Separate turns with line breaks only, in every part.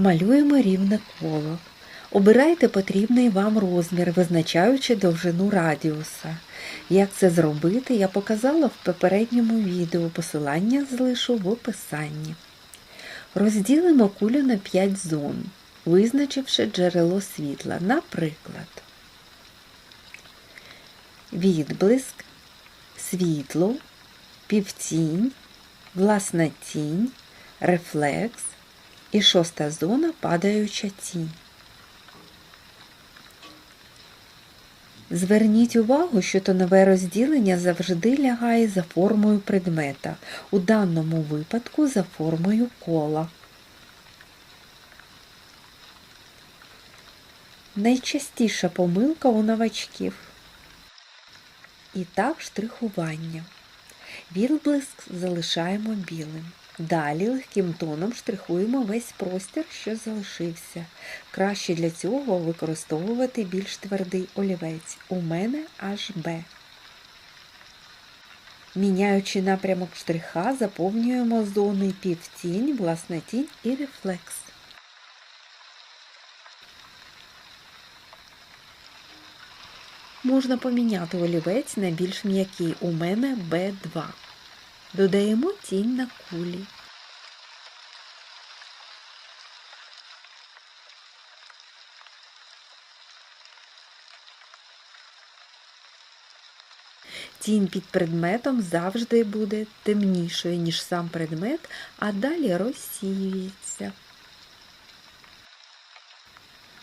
Малюємо рівне коло. Обирайте потрібний вам розмір, визначаючи довжину радіуса. Як це зробити, я показала в попередньому відео. Посилання залишу в описанні. Розділимо кулю на 5 зон, визначивши джерело світла. Наприклад, відблиск, світло, півтінь, власна тінь, рефлекс і шоста зона падаюча тінь. Зверніть увагу, що тонове розділення завжди лягає за формою предмета, у даному випадку за формою кола. Найчастіша помилка у новачків. І так штрихування. Відблиск залишаємо білим. Далі легким тоном штрихуємо весь простір, що залишився. Краще для цього використовувати більш твердий олівець. У мене HB. Міняючи напрямок штриха, заповнюємо зони півтінь, власна тінь і рефлекс. Можна поміняти олівець на більш м'який. У мене B2. Додаємо тінь на кулі. Тінь під предметом завжди буде темнішою, ніж сам предмет, а далі розсіюється.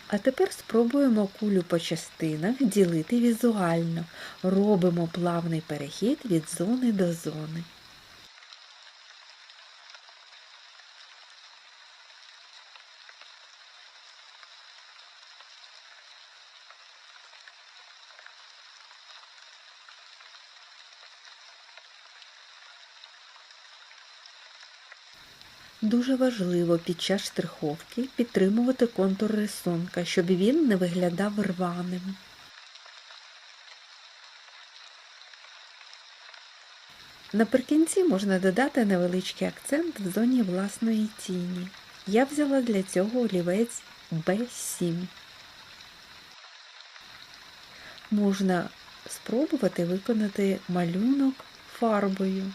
А тепер спробуємо кулю по частинах ділити візуально. Робимо плавний перехід від зони до зони. Дуже важливо під час штриховки підтримувати контур рисунка, щоб він не виглядав рваним. Наприкінці можна додати невеличкий акцент в зоні власної тіні. Я взяла для цього олівець B7. Можна спробувати виконати малюнок фарбою.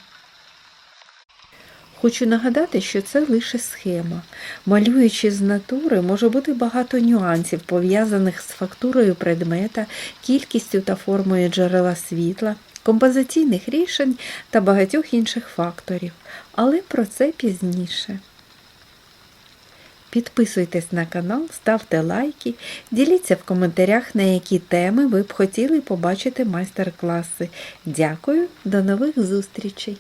Хочу нагадати, що це лише схема. Малюючи з натури, може бути багато нюансів, пов'язаних з фактурою предмета, кількістю та формою джерела світла, композиційних рішень та багатьох інших факторів. Але про це пізніше. Підписуйтесь на канал, ставте лайки, діліться в коментарях, на які теми ви б хотіли побачити майстер-класи. Дякую, до нових зустрічей!